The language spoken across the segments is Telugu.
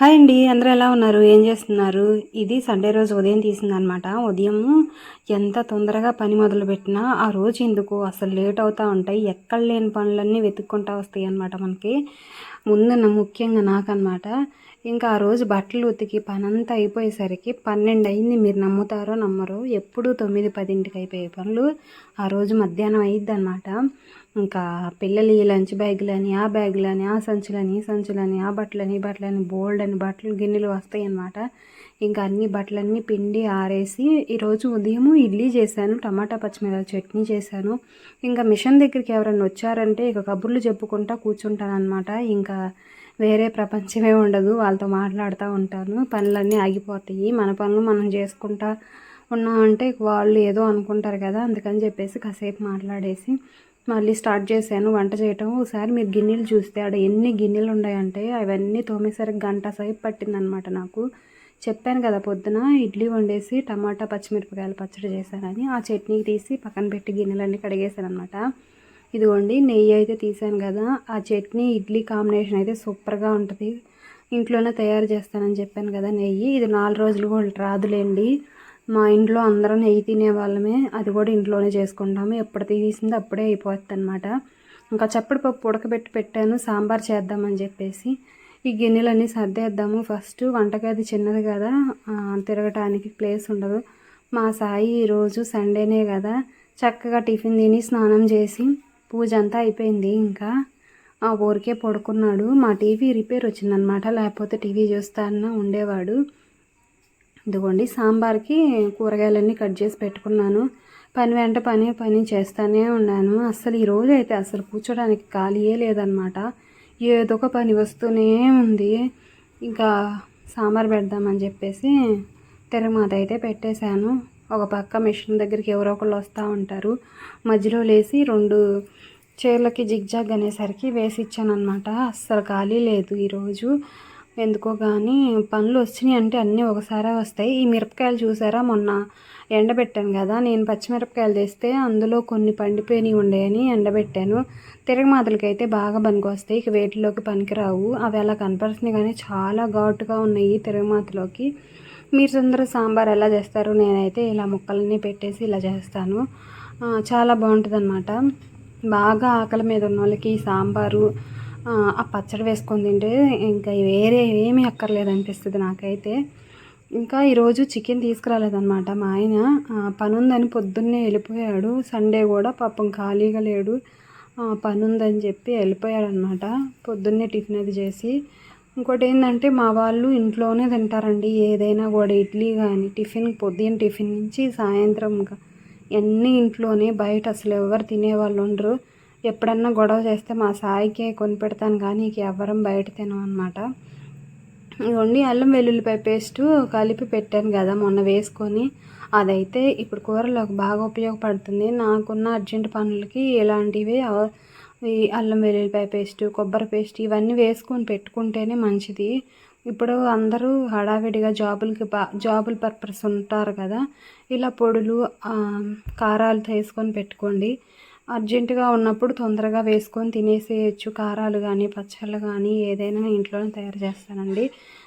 హాయ్ అండి అందరూ ఎలా ఉన్నారు? ఏం చేస్తున్నారు? ఇది సండే రోజు ఉదయం తీసిందనమాట. ఉదయం ఎంత తొందరగా పని మొదలుపెట్టినా ఆ రోజు ఎందుకు? అసలు లేట్ అవుతూ ఉంటాయి. ఎక్కడ లేని పనులన్నీ వెతుక్కుంటూ వస్తాయి అనమాట మనకి. ముందు నా- ముఖ్యంగా నాకనమాట ఇంకా ఆ రోజు బట్టలు ఉతికి పనంతా అయిపోయేసరికి పన్నెండు అయింది. మీరు నమ్ముతారో నమ్మరు ఎప్పుడు తొమ్మిది పదింటికి అయిపోయే పనులు ఆ రోజు మధ్యాహ్నం అయ్యిద్ది అనమాట ఇంకా పిల్లలు ఈ లంచ్ బ్యాగులని ఆ బ్యాగులని ఆ సంచులని ఈ సంచులని ఆ బట్టలని ఈ బట్టలని బోల్డ్ అని బట్టలు గిన్నెలు వస్తాయి అన్నమాట ఇంకా అన్ని బట్టలన్నీ పిండి ఆరేసి ఈరోజు ఉదయం ఇడ్లీ చేశాను టమాటా పచ్చిమిరపకాయ చట్నీ చేశాను. ఇంకా మిషన్ దగ్గరికి ఎవరైనా వచ్చారంటే ఇక కబుర్లు చెప్పుకుంటా కూర్చుంటాను అనమాట ఇంకా వేరే ప్రపంచమే ఉండదు వాళ్ళతో మాట్లాడుతూ ఉంటాను. పనులన్నీ ఆగిపోతాయి మన పనులు మనం చేసుకుంటా ఉన్నామంటే వాళ్ళు ఏదో అనుకుంటారు కదా అందుకని చెప్పేసి కాసేపు మాట్లాడేసి మళ్ళీ స్టార్ట్ చేశాను వంట చేయటం. ఒకసారి మీరు గిన్నెలు చూస్తే ఆడ ఎన్ని గిన్నెలు ఉన్నాయంటే అవన్నీ తోమేసరికి గంట సేపు పట్టిందనమాట నాకు. చెప్పాను కదా పొద్దున ఇడ్లీ వండేసి టమాటా పచ్చిమిరపకాయలు పచ్చడి చేశానని. ఆ చట్నీ తీసి పక్కన పెట్టి గిన్నెలన్నీ కడిగేశాను అనమాట ఇదిగోండి నెయ్యి అయితే తీసాను కదా. ఆ చట్నీ ఇడ్లీ కాంబినేషన్ అయితే సూపర్గా ఉంటుంది. ఇంట్లోనే తయారు చేస్తానని చెప్పాను కదా నెయ్యి. ఇది నాలుగు రోజులు కూడా రాదులేండి. మా ఇంట్లో అందరం నెయ్యి తినే వాళ్ళమే అది కూడా ఇంట్లోనే చేసుకుంటాము. ఎప్పుడు తీసింది అప్పుడే అయిపోతుంది అనమాట ఇంకా చప్పటి పప్పు ఉడకబెట్టి పెట్టాను. సాంబార్ చేద్దామని చెప్పేసి ఈ గిన్నెలన్నీ సర్దేద్దాము. ఫస్ట్ వంటగది చిన్నది కదా. తిరగటానికి ప్లేస్ ఉండదు. మా సాయి ఈరోజు సండేనే కదా. చక్కగా టిఫిన్ తిని స్నానం చేసి పూజ అంతా అయిపోయింది. ఇంకా ఆ ఊరికే పడుకున్నాడు. మా టీవీ రిపేర్ వచ్చిందనమాట లేకపోతే టీవీ చూస్తానన్నా ఉండేవాడు. ఇదిగోండి సాంబార్కి కూరగాయలన్నీ కట్ చేసి పెట్టుకున్నాను. పని వెంట పని పని చేస్తానే ఉన్నాను. అసలు ఈరోజు అయితే అసలు కూర్చోడానికి ఖాళీయే లేదనమాట ఏదో ఒక పని వస్తూనే ఉంది. ఇంకా సాంబార్ పెడదామని చెప్పేసి తిరగమాత అయితే పెట్టేశాను. ఒక పక్క మిషన్ దగ్గరికి ఎవరో ఒకళ్ళు వస్తూ ఉంటారు. మధ్యలో లేసి రెండు చీరలకి జిగ్జాగ్ అనేసరికి వేసి ఇచ్చాను అనమాట అస్సలు ఖాళీ లేదు ఈరోజు ఎందుకో కానీ పనులు వచ్చినాయి అంటే అన్నీ ఒకసారే వస్తాయి. ఈ మిరపకాయలు చూసారా? మొన్న ఎండబెట్టాను కదా. నేను పచ్చిమిరపకాయలు తెస్తే అందులో కొన్ని పండిపోయినవి ఉండేయని ఎండబెట్టాను. తిరగమాతలకి అయితే బాగా పనికొస్తాయి. ఇక వేటిలోకి పనికిరావు. అవి అలా కనపడుతున్నాయి కానీ చాలా ఘాటుగా ఉన్నాయి తిరగమాతలోకి. మీరు అందరూ సాంబార్ ఎలా చేస్తారు నేనైతే ఇలా ముక్కలన్నీ పెట్టేసి ఇలా చేస్తాను. చాలా బాగుంటుంది బాగా ఆకలి మీద ఉన్న వాళ్ళకి ఈ సాంబారు ఆ, పచ్చడి వేసుకొని తింటే ఇంకా వేరే ఏమీ అక్కర్లేదు అనిపిస్తుంది నాకైతే. ఇంకా ఈరోజు చికెన్ తీసుకురాలేదన్నమాట. మా ఆయన పనుందని పొద్దున్నే వెళ్ళిపోయాడు. సండే కూడా పాపం ఖాళీగా లేడు. పనుందని చెప్పి వెళ్ళిపోయాడనమాట పొద్దున్నే టిఫిన్ అది చేసి. ఇంకోటి ఏంటంటే మా వాళ్ళు ఇంట్లోనే తింటారండి. ఏదైనా కూడా ఇడ్లీ కానీ టిఫిన్ పొద్దున్న టిఫిన్ నుంచి సాయంత్రం ఇంకా అన్నీ ఇంట్లోనే బయట అసలు ఎవరు తినేవాళ్ళు ఉండరు. ఎప్పుడన్నా గొడవ చేస్తే మా సాయికే కొని పెడతాను కానీ ఇక ఎవ్వరం బయట తినం అనమాట ఇదిగోండి అల్లం వెల్లుల్లిపాయ పేస్ట్ కలిపి పెట్టాను కదా మొన్న వేసుకొని. అదైతే ఇప్పుడు కూరలోకి బాగా ఉపయోగపడుతుంది. నాకున్న అర్జెంట్ పనులకి ఇలాంటివి ఈ అల్లం వెల్లుల్లిపాయ పేస్ట్ కొబ్బరి పేస్ట్ ఇవన్నీ వేసుకొని పెట్టుకుంటేనే మంచిది. ఇప్పుడు అందరూ హడావిడిగా జాబులకి బా జాబుల పర్పస్ ఉంటారు కదా. ఇలా పొడులు కారాలు వేసుకొని పెట్టుకోండి. అర్జెంటుగా ఉన్నప్పుడు తొందరగా వేసుకొని తినేసేయచ్చు. కారాలు కానీ పచ్చళ్ళు కానీ ఏదైనా నేను ఇంట్లోనే తయారు చేస్తానండి.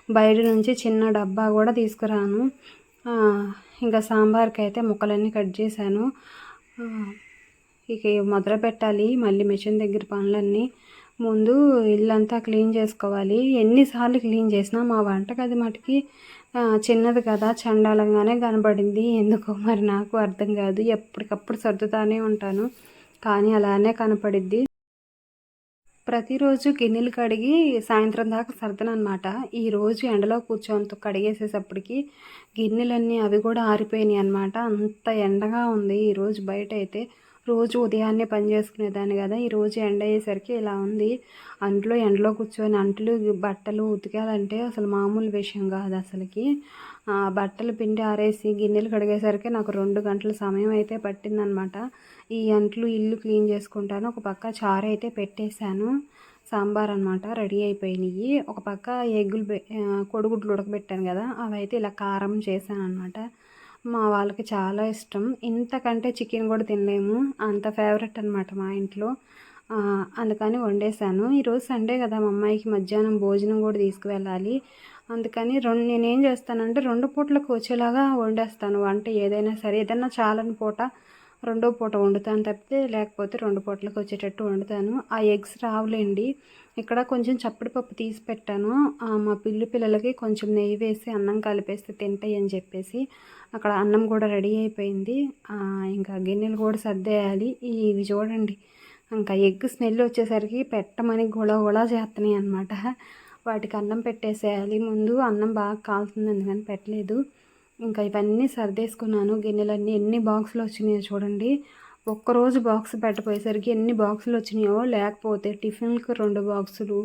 బయట నుంచి చిన్న డబ్బా కూడా తీసుకురాను. ఇంకా సాంబార్కి అయితే ముక్కలన్నీ కట్ చేశాను. ఇక మొదలు పెట్టాలి. మళ్ళీ మిషన్ దగ్గర పనులన్నీ. ముందు ఇల్లంతా క్లీన్ చేసుకోవాలి. ఎన్నిసార్లు క్లీన్ చేసినా మా వంటగది మటుకి చిన్నది కదా. చండాలంగానే కనబడింది. ఎందుకో మరి నాకు అర్థం కాదు. ఎప్పటికప్పుడు సర్దుతానే ఉంటాను. కానీ అలానే కనపడిద్ది. ప్రతిరోజు గిన్నెలు కడిగి సాయంత్రం దాకా సర్దనమాట అనమాట ఈరోజు ఎండలో కూర్చోంత కడిగేసేసప్పటికి గిన్నెలన్నీ అవి కూడా ఆరిపోయినాయి అనమాట అంత ఎండగా ఉంది ఈరోజు బయట అయితే రోజు ఉదయాన్నే పని చేసుకునేదాన్ని కదా. ఈరోజు ఎండ అయ్యేసరికి ఇలా ఉంది. అంట్లో ఎండలో కూర్చొని అంట్లు బట్టలు ఉతికాలంటే అసలు మామూలు విషయం కాదు అసలుకి. బట్టలు పిండి ఆరేసి గిన్నెలు కడిగేసరికి నాకు రెండు గంటల సమయం అయితే పట్టిందనమాట. ఈ అంట్లు ఇల్లు క్లీన్ చేసుకుంటాను. ఒక పక్క చారు అయితే పెట్టేశాను. సాంబార్ అనమాట రెడీ అయిపోయినాయి. ఒక పక్క ఎగ్గులు కొడుగుడ్లు ఉడకబెట్టాను కదా. అవి అయితే ఇలా కారం చేశాను అనమాట మా వాళ్ళకి చాలా ఇష్టం. ఇంతకంటే చికెన్ కూడా తినలేము. అంత ఫేవరెట్ అనమాట మా ఇంట్లో. అందుకని వండేసాను ఈరోజు సండే కదా మా అమ్మాయికి మధ్యాహ్నం భోజనం కూడా తీసుకువెళ్ళాలి. అందుకని రెండు నేనేం చేస్తానంటే రెండు పూటలకు వచ్చేలాగా వండేస్తాను. వంట ఏదైనా సరే ఏదైనా చాలని పూట రెండో పూట వండుతాను తప్పితే లేకపోతే రెండు పూటలకు వచ్చేటట్టు వండుతాను. ఆ ఎగ్స్ రావులేండి. ఇక్కడ కొంచెం చప్పటి పప్పు తీసి పెట్టాను. మా పిల్లి పిల్లలకి కొంచెం నెయ్యి వేసి అన్నం కలిపేస్తే తింటాయి అని చెప్పేసి అక్కడ అన్నం కూడా రెడీ అయిపోయింది. ఇంకా గిన్నెలు కూడా సర్దేయాలి. ఇవి చూడండి. ఇంకా ఎగ్ స్మెల్ వచ్చేసరికి పెట్టమని గుళ గొళ చేస్తున్నాయి అనమాట వాటికి అన్నం పెట్టేసేయాలి. ముందు అన్నం బాగా కాలుతుంది అందుకని పెట్టలేదు. ఇంకా ఇవన్నీ సర్దేసుకున్నాను. గిన్నెలన్నీ ఎన్ని బాక్సులు వచ్చినాయో చూడండి. ఒక్కరోజు బాక్స్ పెట్టపోయేసరికి ఎన్ని బాక్సులు వచ్చినాయో లేకపోతే టిఫిన్కి రెండు బాక్సులు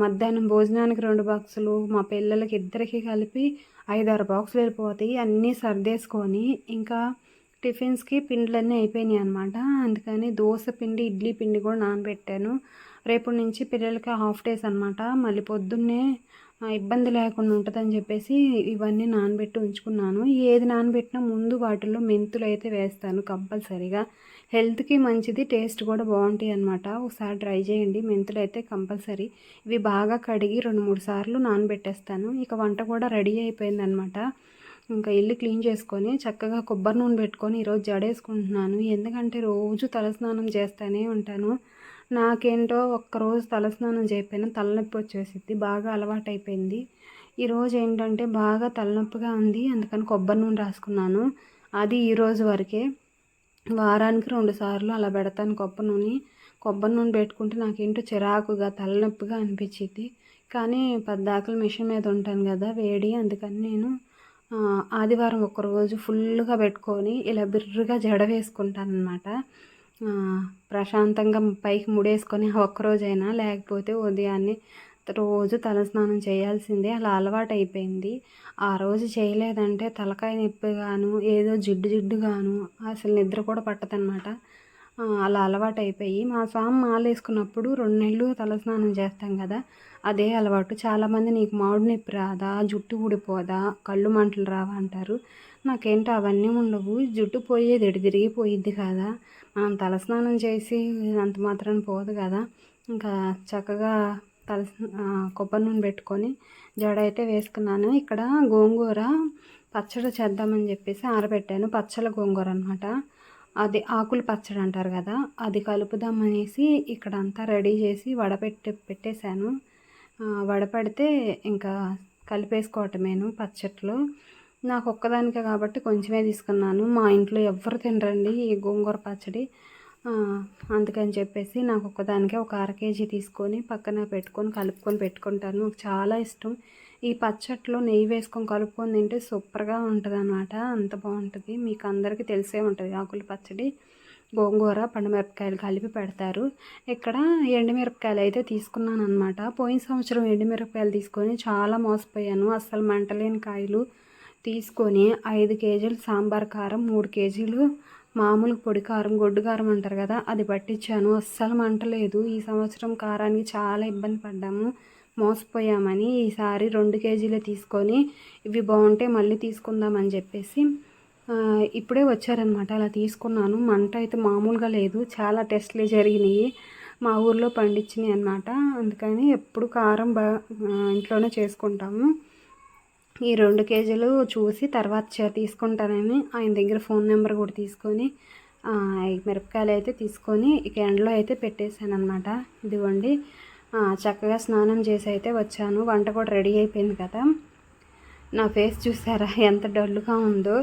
మధ్యాహ్నం భోజనానికి రెండు బాక్సులు మా పిల్లలకి ఇద్దరికి కలిపి ఐదారు బాక్సులు వెళ్ళిపోతాయి అన్నీ సర్దేసుకొని ఇంకా టిఫిన్స్కి పిండ్లన్నీ అయిపోయినాయి అనమాట అందుకని దోశ పిండి ఇడ్లీ పిండి కూడా నానబెట్టాను. రేపటి నుంచి పిల్లలకి హాఫ్ డేస్ అనమాట మళ్ళీ పొద్దున్నే ఇబ్బంది లేకుండా ఉంటుందని చెప్పేసి ఇవన్నీ నానబెట్టి ఉంచుకున్నాను. ఏది నానబెట్టినా ముందు వాటిల్లో మెంతులు అయితే వేస్తాను కంపల్సరీగా. హెల్త్కి మంచిది టేస్ట్ కూడా బాగుంటాయి అనమాట ఒకసారి ట్రై చేయండి మెంతులు అయితే కంపల్సరీ. ఇవి బాగా కడిగి రెండు మూడు సార్లు నానబెట్టేస్తాను. ఇక వంట కూడా రెడీ అయిపోయింది అనమాట ఇంకా ఇల్లు క్లీన్ చేసుకొని చక్కగా కొబ్బరి నూనె పెట్టుకొని ఈరోజు జడేసుకుంటున్నాను. ఎందుకంటే రోజు తలస్నానం చేస్తూనే ఉంటాను. నాకేంటో ఒక్కరోజు తలస్నానం చేయకపోయినా తలనొప్పి వచ్చేసిద్ది బాగా అలవాటు అయిపోయింది ఈరోజు ఏంటంటే బాగా తలనొప్పిగా ఉంది అందుకని కొబ్బరి నూనె రాసుకున్నాను. అది ఈరోజు వరకే. వారానికి రెండు సార్లు అలా పెడతాను కొబ్బరి నూనె. కొబ్బరి నూనె పెట్టుకుంటే నాకేంటో చిరాకుగా తలనొప్పిగా అనిపించింది కానీ పద్దాకలు మిషన్ మీద ఉంటాను కదా వేడి అందుకని నేను ఆదివారం ఒక్కరోజు ఫుల్గా పెట్టుకొని ఇలా బిర్రుగా జడ వేసుకుంటాను అనమాట ప్రశాంతంగా పైకి ముడేసుకొని ఒక్కరోజైనా లేకపోతే ఉదయాన్నే రోజు తలస్నానం చేయాల్సిందే. అలా అలవాటు అయిపోయింది ఆ రోజు చేయలేదంటే తలకాయ నొప్పిగాను ఏదో జిడ్డు జిడ్డుగాను అసలు నిద్ర కూడా పట్టదనమాట అలా అలవాటు అయిపోయి మా స్వామి మాల వేసుకున్నప్పుడు రెండు నెలలు తలస్నానం చేస్తాం కదా అదే అలవాటు. చాలామంది నీకు మామిడి నొప్పి రాదా జుట్టు ఊడిపోదా కళ్ళు మంటలు రావా అంటారు. నాకేంటో అవన్నీ ఉండవు. జుట్టు పోయేది ఎటు తిరిగిపోయిద్ది కదా? మనం తలస్నానం చేసి అంత మాత్రం పోదు కదా. ఇంకా చక్కగా తల కొబ్బరి నూనె పెట్టుకొని జడ అయితే వేసుకున్నాను. ఇక్కడ గోంగూర పచ్చడి చేద్దామని చెప్పేసి ఆరబెట్టాను. పచ్చల గోంగూర అనమాట అది ఆకులు పచ్చడి అంటారు కదా అది కలుపుదామనేసి ఇక్కడ అంతా రెడీ చేసి వడపెట్టి పెట్టేశాను. వడపడితే వడపెడితే ఇంకా కలిపేసుకోవటమేను పచ్చట్లో. నాకు ఒక్కదానికే కాబట్టి కొంచెమే తీసుకున్నాను. మా ఇంట్లో ఎవ్వరు తినరండి ఈ గోంగూర పచ్చడి. అందుకని చెప్పేసి నాకు ఒక్కదానికే ఒక అర కేజీ తీసుకొని పక్కన పెట్టుకొని కలుపుకొని పెట్టుకుంటాను. నాకు చాలా ఇష్టం. ఈ పచ్చట్లో నెయ్యి వేసుకొని కలుపుకొని తింటే సూపర్గా ఉంటుంది అనమాట అంత బాగుంటుంది. మీకు అందరికీ తెలిసే ఉంటుంది ఆకుల పచ్చడి. గోంగూర పండుమిరపకాయలు కలిపి పెడతారు. ఇక్కడ ఎండుమిరపకాయలు అయితే తీసుకున్నాను అనమాట పోయిన సంవత్సరం ఎండుమిరపకాయలు తీసుకొని చాలా మోసపోయాను. అస్సలు మంటలేని కాయలు తీసుకొని ఐదు కేజీలు సాంబార్ కారం మూడు కేజీలు మామూలు పొడి కారం గొడ్డు కారం అంటారు కదా అది పట్టించాను. అస్సలు మంటలేదు ఈ సంవత్సరం కారానికి చాలా ఇబ్బంది పడ్డాము. మోసపోయామని ఈసారి రెండు కేజీలే తీసుకొని ఇవి బాగుంటే మళ్ళీ తీసుకుందామని చెప్పేసి ఇప్పుడే వచ్చారనమాట అలా తీసుకున్నాను. మంట అయితే మామూలుగా లేదు. చాలా టెస్ట్లు జరిగినాయి. మా ఊర్లో పండించినాయి అనమాట అందుకని ఎప్పుడు కారం బా ఇంట్లోనే చేసుకుంటాము. ఈ రెండు కేజీలు చూసి తర్వాత తీసుకుంటానని ఆయన దగ్గర ఫోన్ నెంబర్ కూడా తీసుకొని మిరపకాయలు అయితే తీసుకొని ఇక ఎండలో అయితే పెట్టేశాను అనమాట ఇదిగోండి చక్కగా స్నానం చేసి అయితే వచ్చాను. వంట కూడా రెడీ అయిపోయింది కదా. నా ఫేస్ చూసారా? ఎంత డల్గా ఉందో.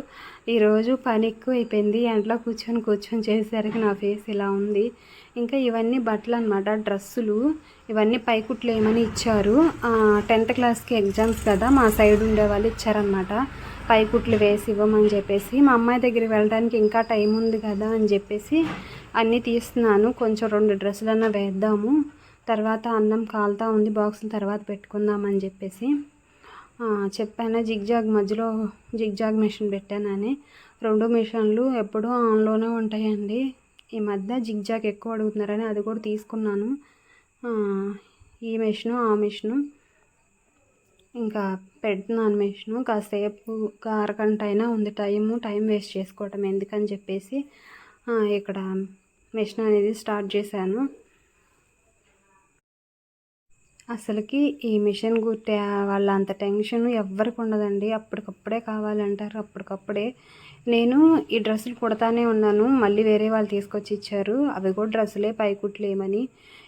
ఈరోజు పని ఎక్కువ అయిపోయింది ఎండలో కూర్చొని కూర్చొని చేసేసరికి నా ఫేస్ ఇలా ఉంది. ఇంకా ఇవన్నీ బట్టలు అనమాట డ్రెస్సులు. ఇవన్నీ పైకుట్లు ఏమని ఇచ్చారు. టెన్త్ క్లాస్కి ఎగ్జామ్స్ కదా మా సైడ్ ఉండే వాళ్ళు ఇచ్చారనమాట పైకుట్లు వేసి ఇవ్వమని చెప్పేసి మా అమ్మాయి దగ్గరికి వెళ్ళడానికి ఇంకా టైం ఉంది కదా అని చెప్పేసి అన్నీ తీస్తున్నాను. కొంచెం రెండు డ్రెస్సులన్నా వేద్దాము. తర్వాత అన్నం కాలుతా ఉంది బాక్సులు తర్వాత పెట్టుకుందామని చెప్పేసి. చెప్పాను జిగ్జాగ్ మధ్యలో జిగ్జాగ్ మిషన్ పెట్టానని. రెండు మిషన్లు ఎప్పుడూ ఆన్లోనే ఉంటాయండి. ఈ మధ్య జిగ్జాగ్ ఎక్కువ అడుగుతున్నారని అది కూడా తీసుకున్నాను. ఈ మిషను ఆ మిషను. ఇంకా పెడుతున్నాను మిషను. కాసేపు ఒక అరగంట అయినా ఉంది టైము. టైం వేస్ట్ చేసుకోవటం ఎందుకని చెప్పేసి ఇక్కడ మిషన్ అనేది స్టార్ట్ చేశాను. అసలుకి ఈ మిషన్ కుట్టే వాళ్ళ అంత టెన్షన్ ఎవ్వరికి ఉండదండి. అప్పటికప్పుడే కావాలంటారు. అప్పటికప్పుడే నేను ఈ డ్రెస్సులు కుడతానే ఉన్నాను. మళ్ళీ వేరే వాళ్ళు తీసుకొచ్చి ఇచ్చారు. అవి కూడా డ్రెస్సులే పైకుట్లేమని.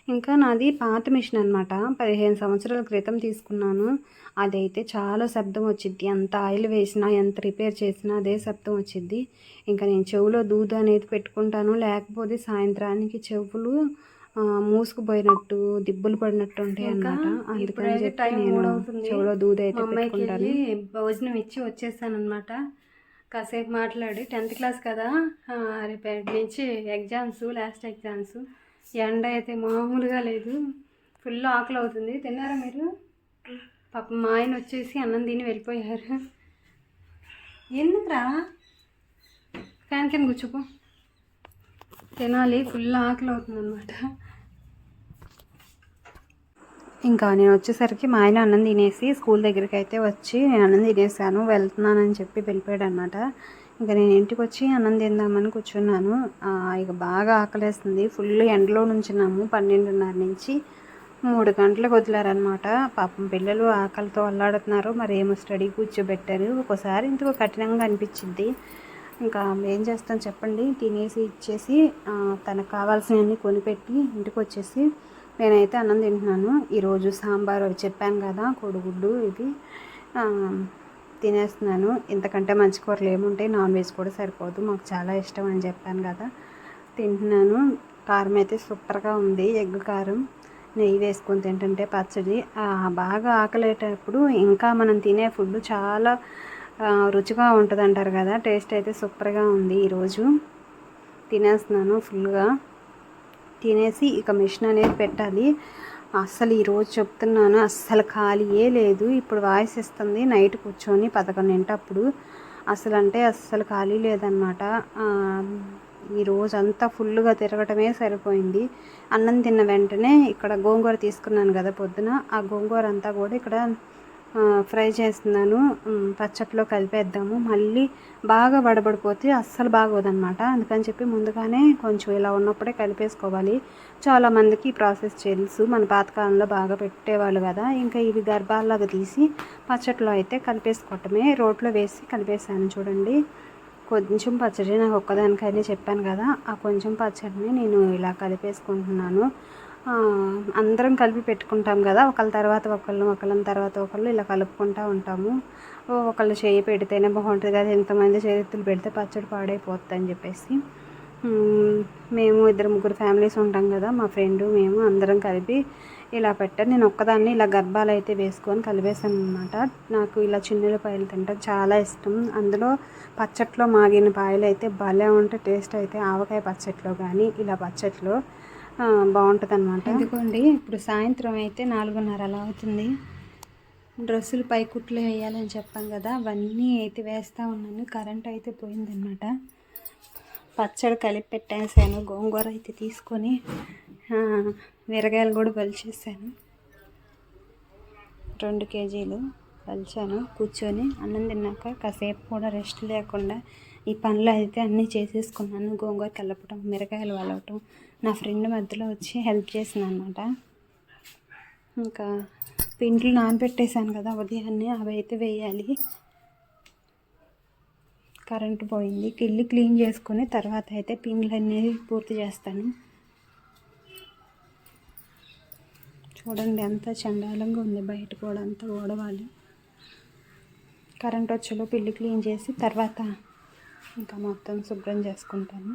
ఇంకా నాది పాత మిషన్ అనమాట పదిహేను సంవత్సరాల క్రితం తీసుకున్నాను. అదైతే చాలా శబ్దం వచ్చింది ఎంత ఆయిల్ వేసినా ఎంత రిపేర్ చేసినా అదే శబ్దం వచ్చింది ఇంకా నేను చెవులో దూదు అనేది పెట్టుకుంటాను. లేకపోతే సాయంత్రానికి చెవులు మూసుకుపోయినట్టు దిబ్బలు పడినట్టు ఉంటాయి అన్నమాట. అందుకని చెప్పి నేను చెవులో దూది అయితే పెట్టుకుంటాను. భోజనం ఇచ్చి వచ్చేసాను అనమాట కాసేపు మాట్లాడి టెన్త్ క్లాస్ కదా రేపటి నుంచి ఎగ్జామ్స్ లాస్ట్ ఎగ్జామ్స్. ఎండ అయితే మామూలుగా లేదు. ఫుల్ ఆకలి అవుతుంది. తిన్నారా మీరు? పాప మా ఆయన వచ్చేసి అన్నం తిని వెళ్ళిపోయారు. ఎందుకురా? ఫ్యాన్ కింద కూర్చోపో. తినాలి. ఫుల్ ఆకలి అవుతుంది అనమాట ఇంకా నేను వచ్చేసరికి మా ఆయన అన్నం తినేసి స్కూల్ దగ్గరికి అయితే వచ్చి నేను అన్నం తినేసాను వెళ్తున్నానని చెప్పి వెళ్ళిపోయాడు అనమాట ఇంకా నేను ఇంటికి వచ్చి అన్నం తిందామని కూర్చున్నాను. ఇక బాగా ఆకలేస్తుంది. ఫుల్ ఎండలో నుంచున్నాము. పన్నెండున్నర నుంచి మూడు గంటలకు వదిలారనమాట. పాపం పిల్లలు ఆకలితో అల్లాడుతున్నారు. మరి ఏమో స్టడీ కూర్చోబెట్టారు. ఒక్కోసారి ఇంతకు కఠినంగా అనిపించింది ఇంకా ఏం చేస్తాం చెప్పండి. తినేసి ఇచ్చేసి తనకు కావాల్సినవన్నీ కొనిపెట్టి ఇంటికి వచ్చేసి నేనైతే అన్నం తింటున్నాను. ఈరోజు సాంబార్ అవి చెప్పాను కదా కోడిగుడ్డు ఇది తినేస్తున్నాను. ఇంతకంటే మంచి కూరలు ఏముంటాయి నాన్ వెజ్ కూడా సరిపోదు. మాకు చాలా ఇష్టం అని చెప్పాను కదా తింటున్నాను. కారం అయితే సూపర్గా ఉంది ఎగ్ కారం నెయ్యి వేసుకొని తింటుంటే పచ్చడి. బాగా ఆకలేటప్పుడు ఇంకా మనం తినే ఫుడ్ చాలా రుచిగా ఉంటుంది అంటారు కదా టేస్ట్ అయితే సూపర్గా ఉంది ఈరోజు. తినేస్తున్నాను ఫుల్గా. తినేసి ఇక మిషన్ అనేది పెట్టాలి. అస్సలు ఈరోజు చెప్తున్నాను అస్సలు ఖాళీయే లేదు. ఇప్పుడు వాయిస్ ఇస్తుంది నైట్ కూర్చొని పదకొండింటప్పుడు అసలు అంటే అస్సలు ఖాళీ లేదనమాట ఈరోజు అంతా ఫుల్గా తిరగటమే సరిపోయింది. అన్నం తిన్న వెంటనే ఇక్కడ గోంగూర తీసుకున్నాను కదా పొద్దున. ఆ గోంగూర అంతా కూడా ఇక్కడ ఫ్రై చేస్తున్నాను. పచ్చట్లో కలిపేద్దాము. మళ్ళీ బాగా వడబడిపోతే అస్సలు బాగోదన్నమాట. అందుకని చెప్పి ముందుగానే కొంచెం ఇలా ఉన్నప్పుడే కలిపేసుకోవాలి. చాలామందికి ఈ ప్రాసెస్ తెలుసు. మన పాతకాలంలో బాగా పెట్టేవాళ్ళు కదా. ఇంకా ఇవి గర్భాల్లాగా తీసి పచ్చట్లో అయితే కలిపేసుకోవటమే. రోట్లో వేసి కలిపేసాను చూడండి. కొంచెం పచ్చడి నాకు ఒక్కదానికైనా చెప్పాను కదా. ఆ కొంచెం పచ్చడిని నేను ఇలా కలిపేసుకుంటున్నాను. అందరం కలిపి పెట్టుకుంటాం కదా. ఒకళ్ళ తర్వాత ఒకళ్ళు ఒకళ్ళ తర్వాత ఒకళ్ళు ఇలా కలుపుకుంటూ ఉంటాము. ఒకళ్ళు చేయి పెడితేనే బాగుంటుంది కదా. ఎంతమంది చేతులు పెడితే పచ్చడి పాడైపోతుంది అని చెప్పేసి. మేము ఇద్దరు ముగ్గురు ఫ్యామిలీస్ ఉంటాం కదా. మా ఫ్రెండ్ మేము అందరం కలిపి ఇలా పెట్టాను నేను ఒక్కదాన్ని ఇలా గర్భాలు అయితే వేసుకొని కలిపేశాను అనమాట నాకు ఇలా చిన్నల పాయలు తింటే చాలా ఇష్టం. అందులో పచ్చట్లో మాగిన పాయలు అయితే భలే ఉంటే టేస్ట్ అయితే. ఆవకాయ పచ్చట్లో కానీ ఇలా పచ్చట్లో బాగుంటుంది అనమాట ఎందుకోండి? ఇప్పుడు సాయంత్రం అయితే నాలుగున్నర అలా అవుతుంది. డ్రెస్సులు పై కుట్లు వేయాలని చెప్పాను కదా అవన్నీ అయితే వేస్తూ ఉన్నాను. కరెంట్ అయితే పోయిందనమాట పచ్చడి కలిపి పెట్టేసాను గోంగూర అయితే తీసుకొని మిరగాయలు కూడా పలిచేసాను రెండు కేజీలు పలిచాను కూర్చొని అన్నం తిన్నాక కాసేపు కూడా రెస్ట్ లేకుండా ఈ పనులు అయితే అన్నీ చేసేసుకున్నాను. గోంగూర కలపటం మిరకాయలు వలవటం నా ఫ్రెండ్ మధ్యలో వచ్చి హెల్ప్ చేసింది అనమాట ఇంకా పిండ్లు నానబెట్టేశాను కదా ఉదయాన్నే అవి అయితే వేయాలి. కరెంటు పోయింది. కిల్లి క్లీన్ చేసుకొని తర్వాత అయితే పిండ్లు అనేది పూర్తి చేస్తాను. చూడండి ఎంత చండాలంగా ఉంది బయట కూడా అంతా ఓడవాలి. కరెంట్ వచ్చేలో పిల్లి క్లీన్ చేసి తర్వాత ఇంకా మొత్తం శుభ్రం చేసుకుంటాను.